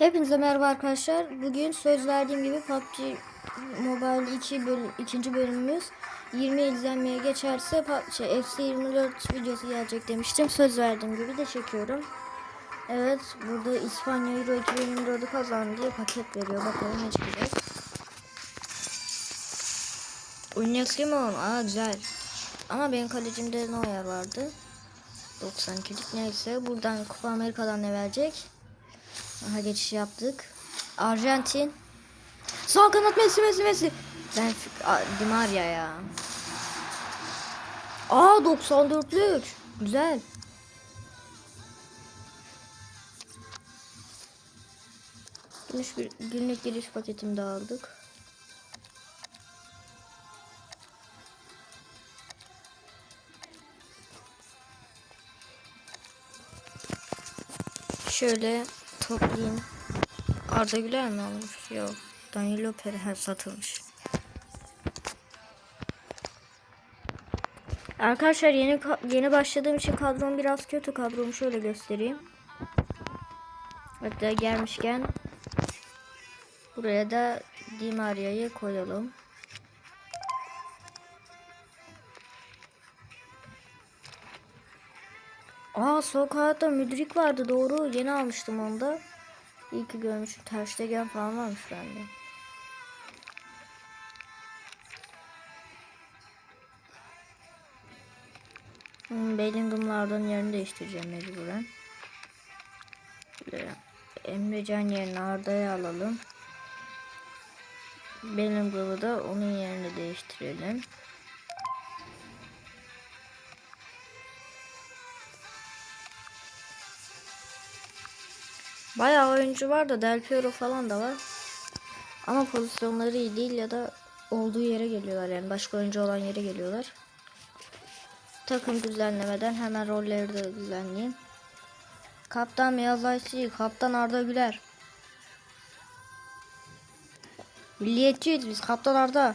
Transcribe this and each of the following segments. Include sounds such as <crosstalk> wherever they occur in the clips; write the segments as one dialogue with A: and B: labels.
A: Hepinize merhaba arkadaşlar. Bugün söz verdiğim gibi PUBG Mobile 2 bölüm, ikinci bölümümüz 20 izlenmeye geçerse pa- şey, FC 24 videosu gelecek demiştim. Söz verdiğim gibi de çekiyorum. Evet burada İspanya Euro 2024'ü kazandı diye paket veriyor. Bakalım ne çıkacak. Oynayaksın mı? Aa güzel. Ama benim kalecimde Neuer vardı. 92'lik neyse. Buradan Kupa Amerika'dan ne verecek? Aha geçiş yaptık. Arjantin. Sağ kanat Messi Messi Messi. Ben Di Maria ya. Aa 94'lük. Güzel. Bir- günlük giriş paketimi de aldık. Şöyle toplayayım. Arda Güler mi almış? Yok. Danilo Pereira satılmış. Arkadaşlar yeni yeni başladığım için kadrom biraz kötü. Kadromu şöyle göstereyim. Hatta gelmişken buraya da Di Maria'yı koyalım. Sol kanatta Müdrik vardı doğru. Yeni almıştım onu da. İyi ki görmüşüm. Terstegen falan varmış bende. Hmm, Bellingham'lardan yerini değiştireceğim mecburen. Emrecan yerine Arda'yı alalım. Bellingham'ı da onun yerine değiştirelim. Bayağı oyuncu var da Del Piero falan da var. Ama pozisyonları iyi değil ya da olduğu yere geliyorlar yani başka oyuncu olan yere geliyorlar. Takım düzenlemeden hemen rolleri de düzenleyeyim. Kaptan Beyaz Ayçi, Kaptan Arda Güler. Milliyetçiyiz biz, Kaptan Arda.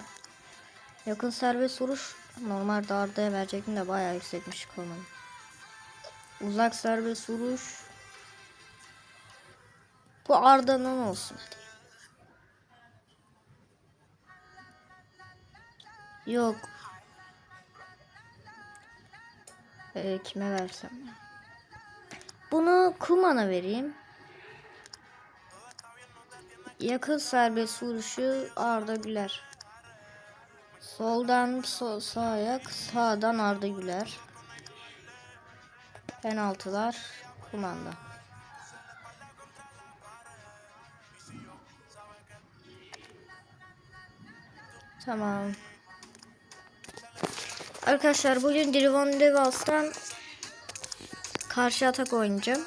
A: Yakın serbest vuruş normalde Arda'ya verecektim de bayağı yüksekmiş konu. Uzak serbest vuruş bu Arda'nın olsun hadi. Yok. Ee, kime versem? Bunu Kuman'a vereyim. Yakın serbest vuruşu Arda Güler. Soldan sol, sağ ayak, sağdan Arda Güler. Penaltılar Kuman'da. Tamam. Arkadaşlar bugün Drivon Devals'tan karşı atak oynayacağım.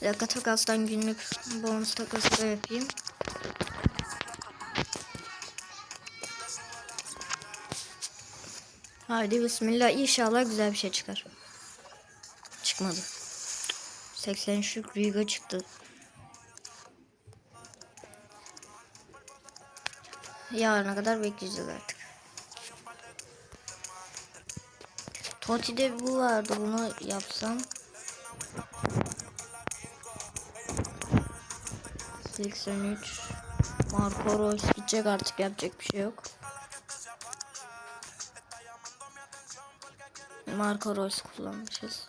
A: Bir dakika takastan günlük bonus takası da yapayım. Haydi bismillah inşallah güzel bir şey çıkar. Çıkmadı. 83'lük Riga çıktı. Yarına kadar bekleyeceğiz artık. Toti'de bu vardı bunu yapsam. 83 Marco Reus gidecek artık yapacak bir şey yok. Marco Reus kullanmışız.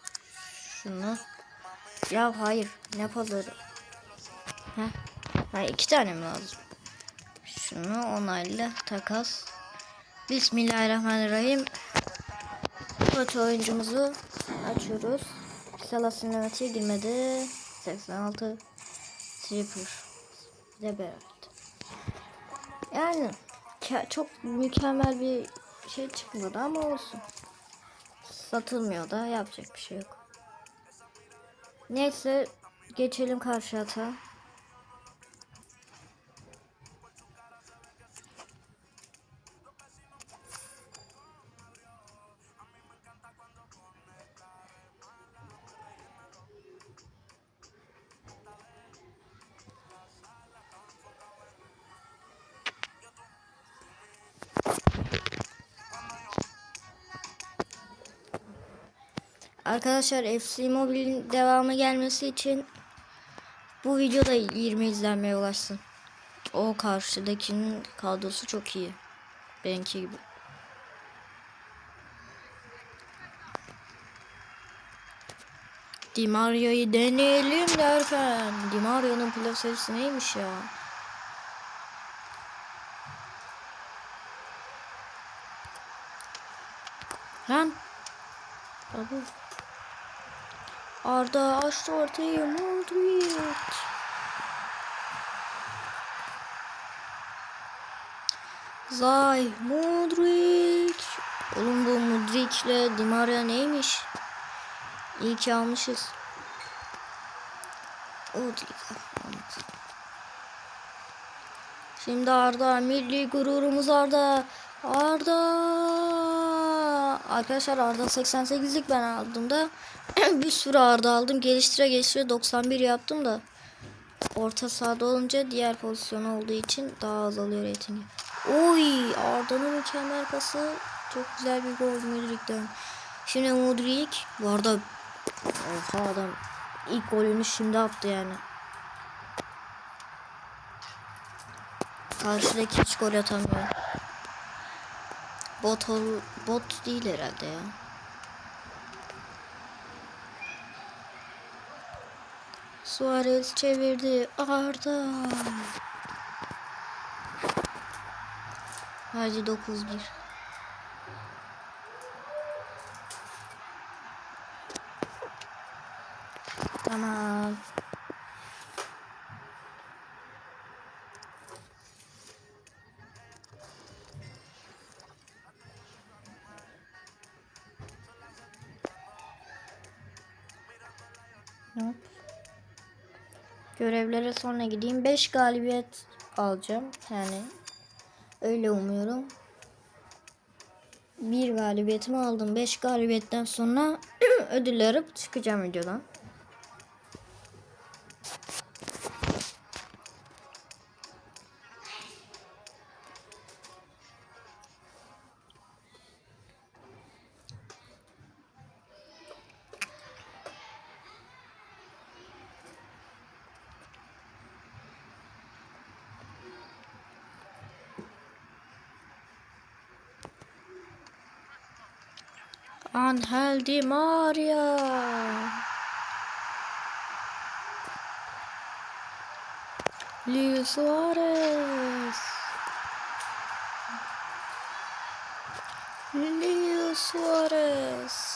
A: Şunu. Ya hayır ne pazarı. Heh. Ha, iki tane mi lazım? Şunu onayla takas. Bismillahirrahmanirrahim. Kötü oyuncumuzu açıyoruz. Salah sinematiğe girmedi. 86 Tripper. De Berat. Yani çok mükemmel bir şey çıkmadı ama olsun. Satılmıyor da yapacak bir şey yok. Neyse geçelim karşı hata. Arkadaşlar FC Mobile'in devamı gelmesi için Bu videoda 20 izlenmeye ulaşsın. O karşıdakinin kadrosu çok iyi. Benimki gibi. Di Mario'yu deneyelim derken Di Mario'nun plasesi neymiş ya? Lan. Abi. Arda açtı ortayı Modric. Zay Modric. Oğlum bu Modric'le Di Maria neymiş? İyi ki almışız. Almadı. Şimdi Arda milli gururumuz Arda. Arda. Arkadaşlar Arda 88'lik ben aldığımda <clears throat> bir sürü Arda aldım. Geliştire geliştire 91 yaptım da orta sahada olunca diğer pozisyon olduğu için daha az alıyor reytingi. Oy Arda'nın mükemmel pası. Çok güzel bir gol Mudrik'ten. Şimdi Mudrik bu arada oha adam ilk golünü şimdi attı yani. Karşıdaki hiç gol atamıyor. Bot, ol, bot değil herhalde ya. Suarez çevirdi. Arda. Hadi 9-1. Görevlere sonra gideyim. 5 galibiyet alacağım. Yani öyle umuyorum. Bir galibiyetimi aldım. 5 galibiyetten sonra <clears throat> ödül arıp çıkacağım videodan. Angel Di Maria. Luis Suarez. Luis Suarez.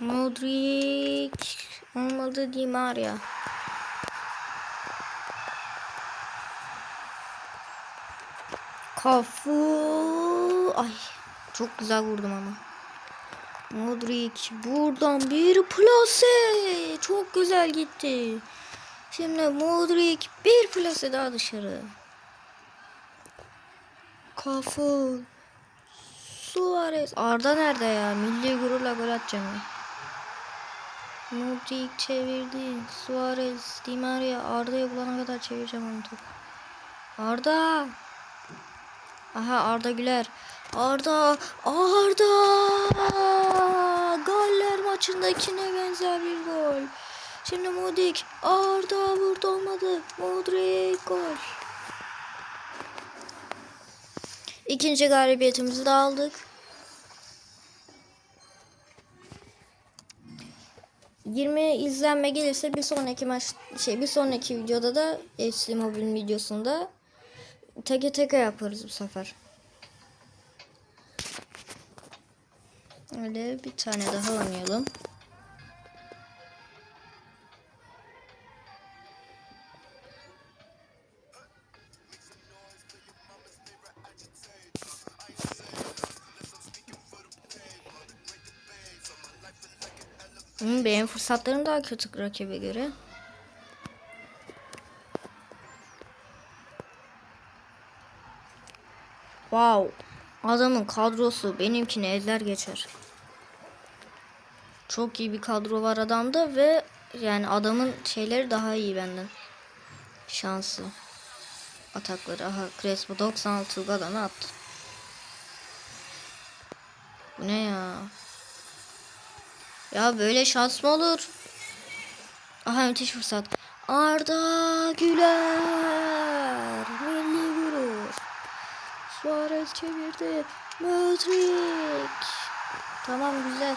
A: Modric olmadı Di Maria. Kafu. Ay çok güzel vurdum ama. Modric buradan bir plase. Çok güzel gitti. Şimdi Modric bir plase daha dışarı. Kafu. Suarez. Arda nerede ya? Milli gururla gol atacağım. Modric çevirdi. Suarez, Di Maria. Arda'yı bulana kadar çevireceğim onu topu. Arda. Aha Arda Güler. Arda. Arda. Galler maçındakine benzer bir gol. Şimdi Modric. Arda vurdu olmadı. Modric gol. İkinci galibiyetimizi de aldık. 20 izlenme gelirse bir sonraki maç şey bir sonraki videoda da FC Mobile videosunda teke teke yaparız bu sefer. Öyle bir tane daha oynayalım. Hmm, benim fırsatlarım daha kötü rakibe göre. Wow. Adamın kadrosu benimkini ezer geçer. çok iyi bir kadro var adamda ve yani adamın şeyleri daha iyi benden. Şansı. Atakları. Aha Crespo 96 adamı attı. Bu ne ya? Ya böyle şans mı olur? Aha müthiş fırsat. Arda Güler. Milli gurur. Suarez çevirdi. Modric. Tamam güzel.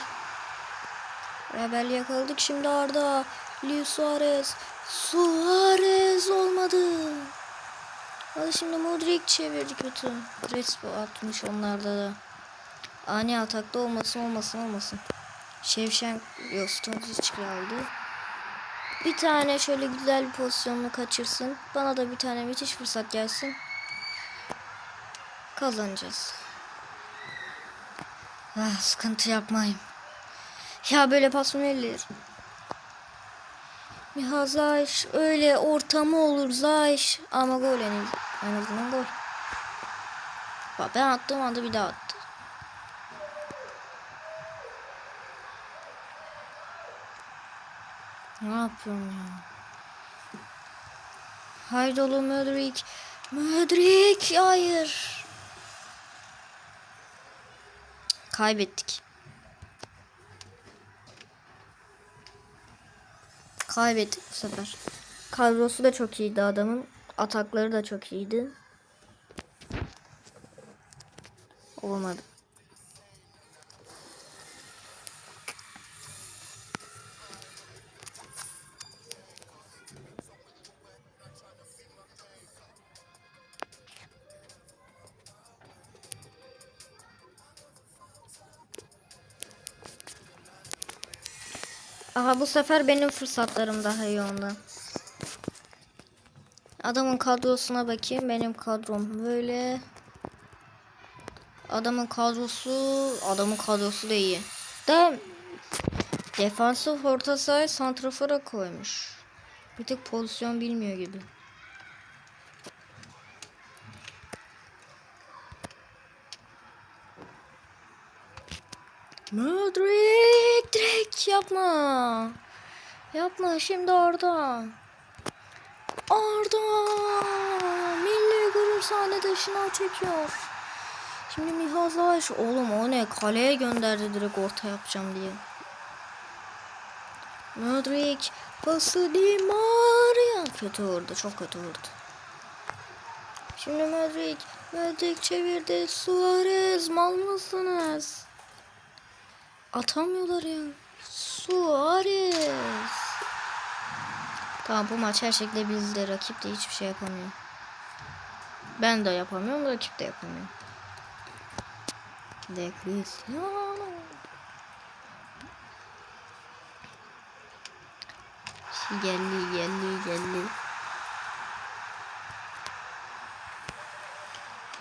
A: Beraber yakaladık şimdi Arda. Luis Suarez. Suarez olmadı. Hadi şimdi Modric çevirdi kötü. Crespo atmış onlarda da. Ani atakta olmasın olmasın olmasın. Şevşen yok Stonzic geldi. Bir tane şöyle güzel bir pozisyonunu kaçırsın. Bana da bir tane müthiş fırsat gelsin. Kazanacağız. Ah, sıkıntı yapmayın. Ya böyle pas mı verilir? Miha Zayş öyle ortamı olur Zayş ama gol en, en azından gol. Bak ben attığım anda bir daha attı. Yapıyorum ya? Haydi oğlum Mödrik. Mödrik hayır. Kaybettik. Kaybettik bu sefer. Kadrosu da çok iyiydi adamın. Atakları da çok iyiydi. Olmadı. Bu sefer benim fırsatlarım daha iyi ondan. Adamın kadrosuna bakayım. Benim kadrom böyle. Adamın kadrosu, adamın kadrosu da iyi. Da defansif orta sahaya santrafora koymuş. Bir tık pozisyon bilmiyor gibi. Modric direkt yapma. Yapma şimdi Arda. Arda milli gurur sahnede şınav çekiyor. Şimdi Miha Zayş oğlum o ne kaleye gönderdi direkt orta yapacağım diye. Modric pası Di Maria kötü vurdu çok kötü vurdu. Şimdi Modric Modric çevirdi Suarez mal mısınız? Atamıyorlar ya. Suarez. Tamam bu maç her şekilde bizde. Rakip de hiçbir şey yapamıyor. Ben de yapamıyorum. Rakip de yapamıyor. De Cristiano. Geldi geldi geldi.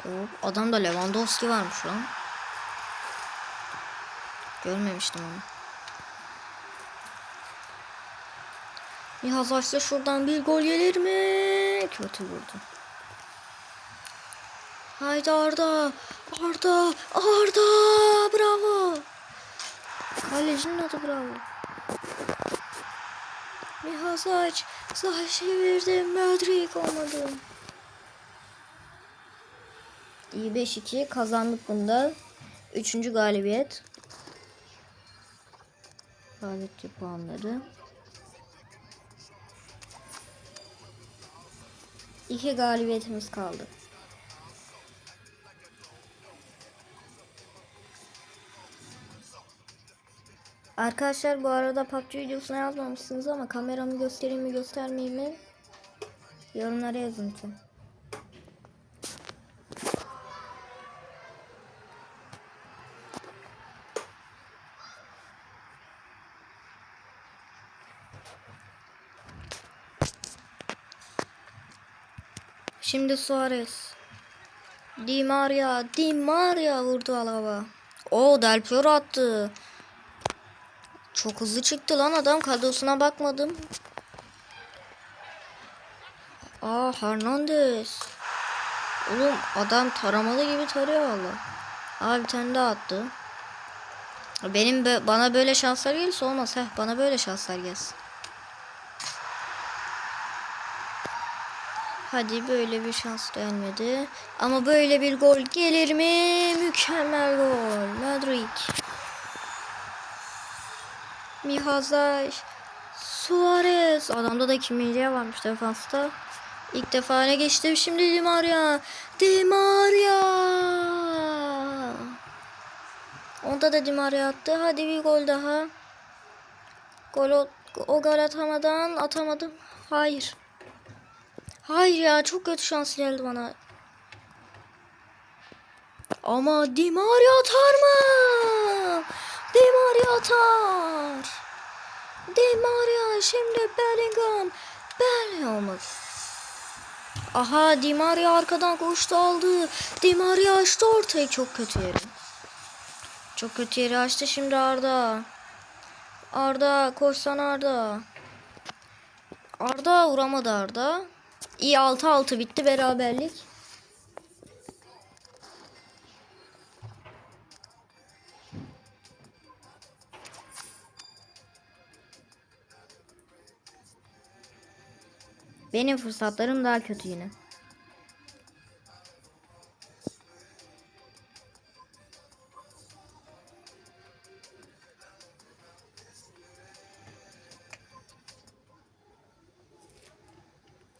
A: Hop, adamda Lewandowski varmış lan. Görmemiştim onu. Nihaz açsa şuradan bir gol gelir mi? Kötü vurdu. Haydi Arda. Arda. Arda. Bravo. Kalecinin adı bravo. Nihaz aç. Sağ çevirdi. Mödrik olmadı. İyi 5-2 kazandık bunda. Üçüncü galibiyet. Galibiyet puanları. İki galibiyetimiz kaldı. Arkadaşlar bu arada PUBG videosuna yazmamışsınız ama kameramı göstereyim mi göstermeyeyim mi? Yorumlara yazın lütfen. Şimdi Suarez. Di Maria, Di Maria vurdu alaba. O Del Piero attı. Çok hızlı çıktı lan adam kadrosuna bakmadım. Aa Hernandez. Oğlum adam taramalı gibi tarıyor valla. Aa bir tane daha attı. Benim bana böyle şanslar gelirse olmaz. Heh, bana böyle şanslar gelsin. Hadi böyle bir şans gelmedi. Ama böyle bir gol gelir mi? Mükemmel gol. Madrid. Mihazaj. Suarez. Adamda da kimliğe varmış defansta. İlk defa öne geçtim. Şimdi Di Maria. Di Maria. Onda da Di Maria attı. Hadi bir gol daha. Gol o, o gol atamadan atamadım. Hayır. Hayır ya çok kötü şans geldi bana. Ama Di Maria atar mı? Di Maria atar. Di Maria şimdi Bellingham. Bellingham. Aha Di Maria arkadan koştu aldı. Di Maria açtı ortayı çok kötü yeri. Çok kötü yeri açtı şimdi Arda. Arda koşsan Arda. Arda vuramadı Arda. İyi 6-6 bitti beraberlik. Benim fırsatlarım daha kötü yine.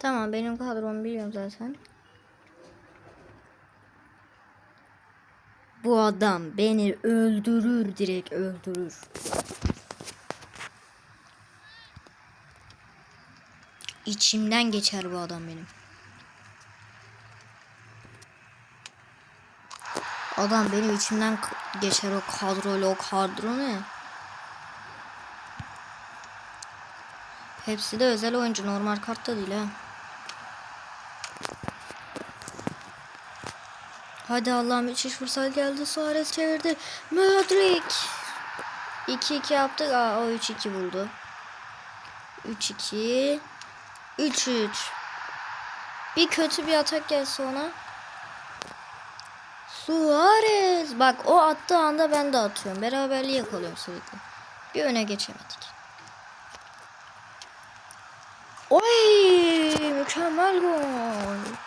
A: Tamam benim kadromu biliyorum zaten. Bu adam beni öldürür direkt öldürür. İçimden geçer bu adam benim. Adam benim içimden geçer o kadroyla o kadro ne? Hepsi de özel oyuncu normal kartta değil ha. Hadi Allah'ım müthiş fırsat geldi. Suarez çevirdi. Modric. 2-2 yaptık. Aa, o 3-2 buldu. 3-2. 3-3. Bir kötü bir atak gelse ona. Suarez. Bak o attığı anda ben de atıyorum. Beraberliği yakalıyorum sürekli. Bir öne geçemedik. Oy! Mükemmel gol.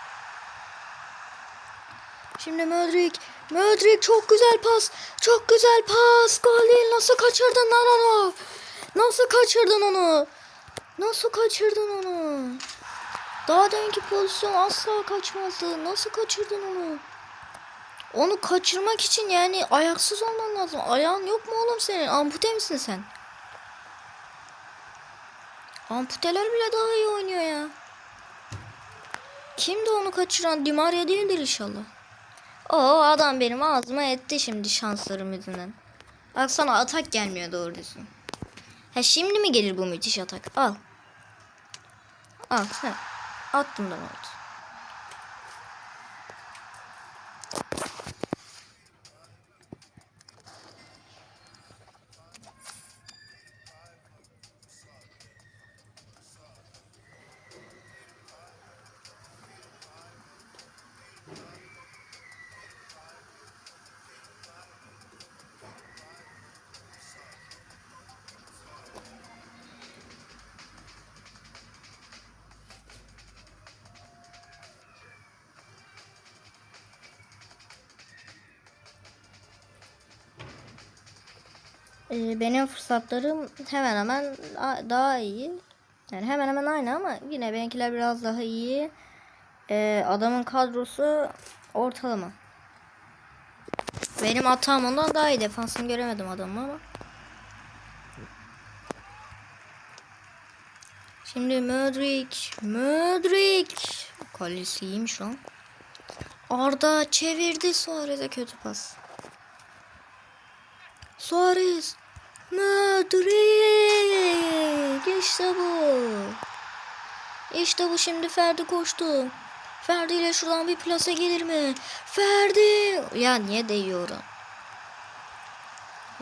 A: Şimdi Modric. Modric çok güzel pas. Çok güzel pas. Gol değil. Nasıl kaçırdın lan onu? Nasıl kaçırdın onu? Nasıl kaçırdın onu? Daha deminki pozisyon asla kaçmazdı. Nasıl kaçırdın onu? Onu kaçırmak için yani ayaksız olman lazım. Ayağın yok mu oğlum senin? Ampute misin sen? Amputeler bile daha iyi oynuyor ya. Kimdi onu kaçıran? Di Maria değildir inşallah. O adam benim ağzıma etti şimdi şanslarım yüzünden. Bak sana atak gelmiyor doğru düzgün. Ha şimdi mi gelir bu müthiş atak? Al. Al sen. Attım da oldu. Ee, benim fırsatlarım hemen hemen daha iyi. Yani hemen hemen aynı ama yine benimkiler biraz daha iyi. Ee, adamın kadrosu ortalama. Benim atağım ondan daha iyi. Defansını göremedim adamı ama. Şimdi Modric. Modric. Kalesi iyiymiş lan. Arda çevirdi Suarez'e kötü pas. Suarez. Modric. İşte bu. İşte bu şimdi Ferdi koştu. Ferdi ile şuradan bir plase gelir mi? Ferdi. Ya niye değiyor ona?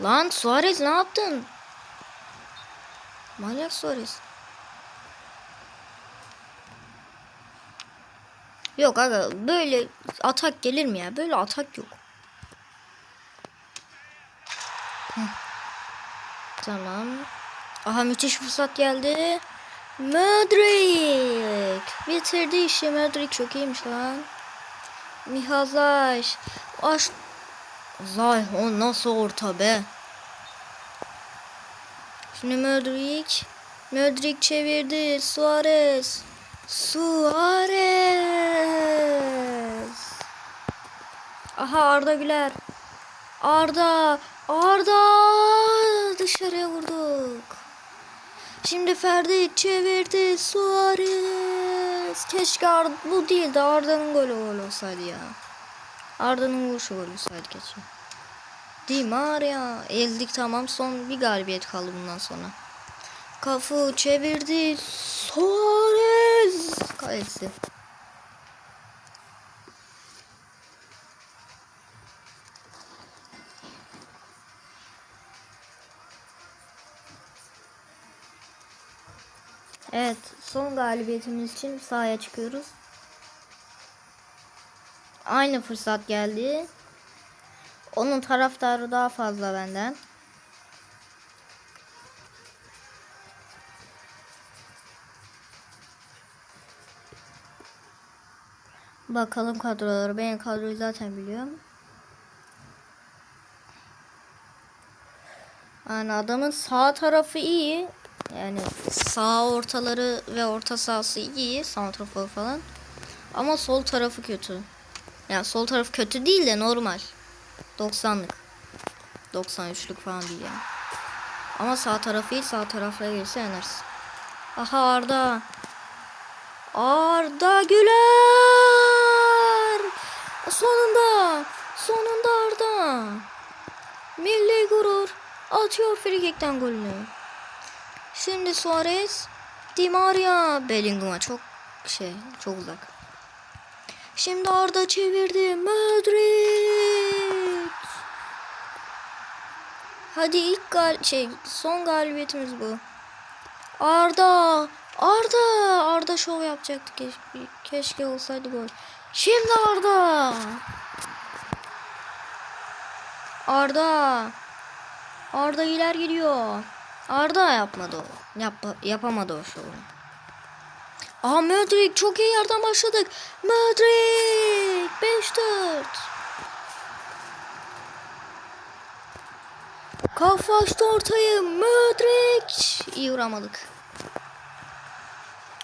A: Lan Suarez ne yaptın? Manyak Suarez. Yok aga böyle atak gelir mi ya? Böyle atak yok. Tamam. Aha müthiş fırsat geldi. Modric. Bitirdi işi. Modric çok iyiymiş lan. Mihazaj. Aş... Zay o nasıl orta be. Şimdi Modric. Modric çevirdi. Suarez. Suarez. Aha Arda Güler. Arda. Arda. Dışarıya vurduk. Şimdi Ferdi çevirdi. Suarez. Keşke Arda, bu değil de Arda'nın golü gol olsaydı ya. Arda'nın vuruşu gol olsaydı keşke. Di Maria. Ezdik tamam. Son bir galibiyet kaldı bundan sonra. Kafu çevirdi. Suarez. Kalesi. Evet, son galibiyetimiz için sahaya çıkıyoruz. Aynı fırsat geldi. Onun taraftarı daha fazla benden. Bakalım kadroları. Ben kadroyu zaten biliyorum. Yani adamın sağ tarafı iyi. Yani sağ ortaları ve orta sahası iyi. Santrafor falan. Ama sol tarafı kötü. Yani sol taraf kötü değil de normal. 90'lık. 93'lük falan değil yani. Ama sağ tarafı iyi. Sağ tarafına gelirse yenersin. Aha Arda. Arda Güler. Sonunda. Sonunda Arda. Milli gurur. Atıyor frikikten golünü. Şimdi Suarez. Di Maria. Bellingham'a çok şey çok uzak. Şimdi Arda çevirdi. Madrid. Hadi ilk gal şey son galibiyetimiz bu. Arda. Arda. Arda şov yapacaktı keşke. Keşke olsaydı gol. Şimdi Arda. Arda. Arda iler gidiyor. Arda yapmadı o. Yap yapamadı o şovu. Aha Modric çok iyi yerden başladık. Modric 5-4. Kafa açtı ortayı. Modric. İyi vuramadık.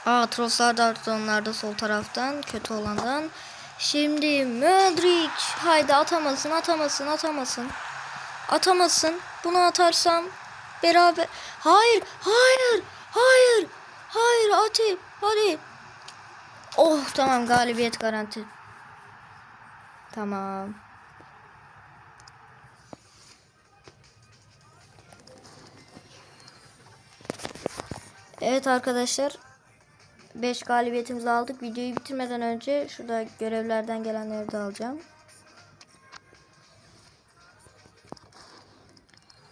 A: Aa Trossard da onlarda sol taraftan. Kötü olandan. Şimdi Modric. Haydi atamasın atamasın atamasın. Atamasın. Bunu atarsam beraber. Hayır hayır hayır. Hayır hadi hadi. Oh tamam galibiyet garanti. Tamam. Evet arkadaşlar. 5 galibiyetimizi aldık. Videoyu bitirmeden önce şurada görevlerden gelenleri de alacağım.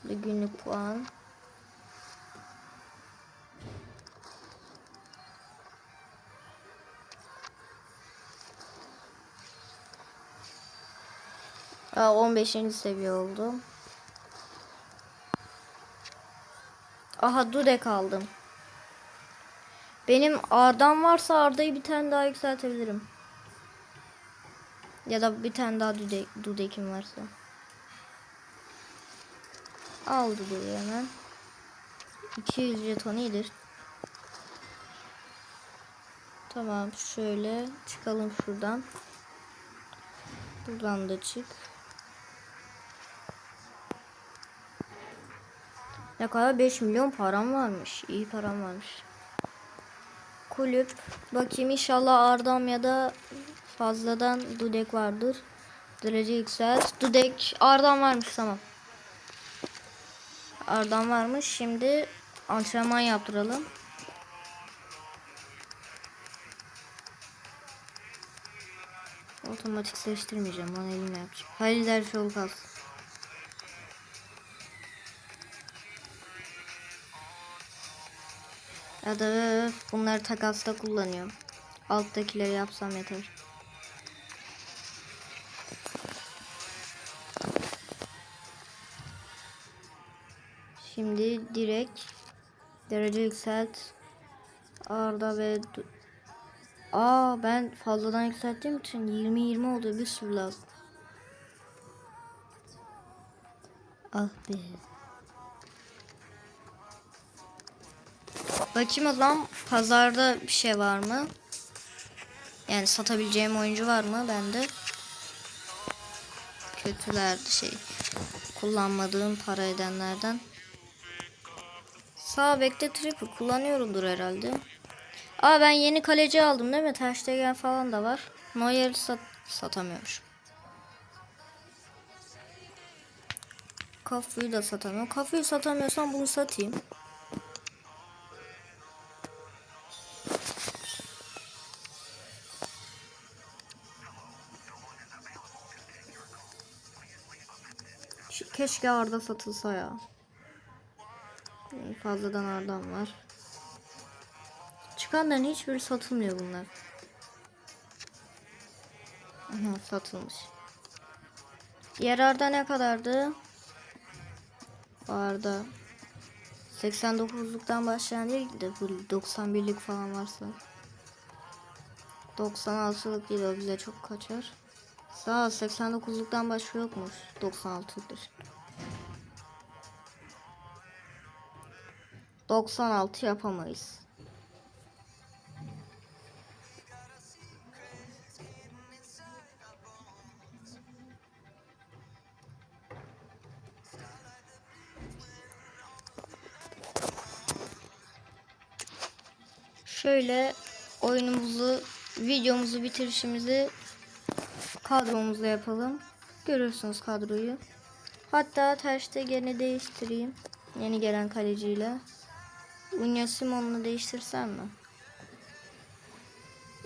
A: Günlük puan. Aa, 15. seviye oldu. Aha Dudek aldım. Benim Arda'm varsa Arda'yı bir tane daha yükseltebilirim. Ya da bir tane daha Dudek, Dudek'im varsa. Al Dudek'i hemen. 200 jeton iyidir. Tamam şöyle çıkalım şuradan. Buradan da çık. Ne kadar 5 milyon param varmış. İyi param varmış. Kulüp. Bakayım inşallah Ardam ya da fazladan Dudek vardır. Derece yükselt. Dudek Ardam varmış tamam. Ardam varmış. Şimdi antrenman yaptıralım. Otomatik seçtirmeyeceğim. Onu elimle yapacağım. Halil Dervişoğlu kalsın. Ya da öf, bunları takasta kullanıyorum. Alttakileri yapsam yeter. Şimdi direkt derece yükselt. Arda ve Aa ben fazladan yükselttiğim için 20 20 oldu bir sürü lazım. Ah be. Bakayım zaman pazarda bir şey var mı? Yani satabileceğim oyuncu var mı bende? Kötüler şey kullanmadığım para edenlerden. Sağ bekte triple kullanıyorumdur herhalde. Aa ben yeni kaleci aldım değil mi? Ter Stegen falan da var. Neuer'i sat satamıyormuş. Kafu'yu da satamıyorum. Kafu'yu satamıyorsam bunu satayım. Keşke Arda satılsa ya. Fazladan Arda'm var. Çıkanların hiçbiri satılmıyor bunlar. Aha, satılmış. Diğer Arda ne kadardı? Arda 89'luktan başlayan değil de bu 91'lik falan varsa. 96'lık değil o bize çok kaçar. Sağ ol 89'luktan başka yokmuş. 96'dır. 96 yapamayız. Şöyle oyunumuzu, videomuzu bitirişimizi kadromuzla yapalım. Görüyorsunuz kadroyu. Hatta terste gene değiştireyim. Yeni gelen kaleciyle. Unya Simon'la değiştirsem mi?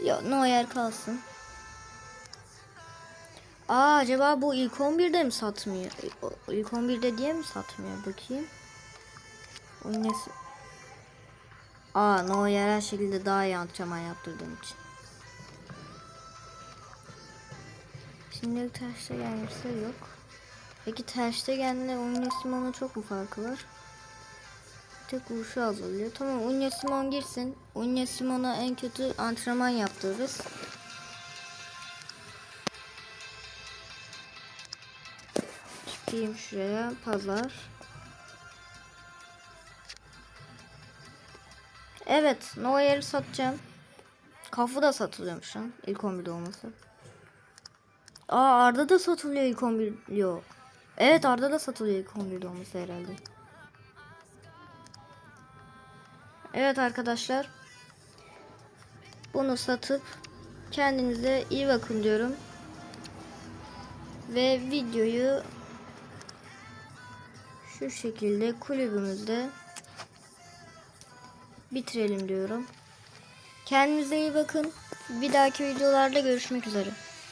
A: Yok Neuer kalsın. Aa acaba bu ilk 11'de mi satmıyor? İlk 11'de diye mi satmıyor? Bakayım. Unya Si- Aa Neuer her şekilde daha iyi antrenman yaptırdığım için. Şimdi terste gelirse yok. Peki terste gelenle Unya Simon'un çok mu farkı var? Tek vuruşu az. Tamam Unya Simon girsin. Unya Simon'a en kötü antrenman yaptırırız. Çıkayım şuraya. Pazar. Evet. Neuer'i satacağım. Kafu da satılıyormuş lan. İlk 11'de olması. Aa Arda da satılıyor ilk 11. Yok. Evet Arda da satılıyor ilk 11'de olması herhalde. Evet arkadaşlar. Bunu satıp kendinize iyi bakın diyorum. Ve videoyu şu şekilde kulübümüzde bitirelim diyorum. Kendinize iyi bakın. Bir dahaki videolarda görüşmek üzere.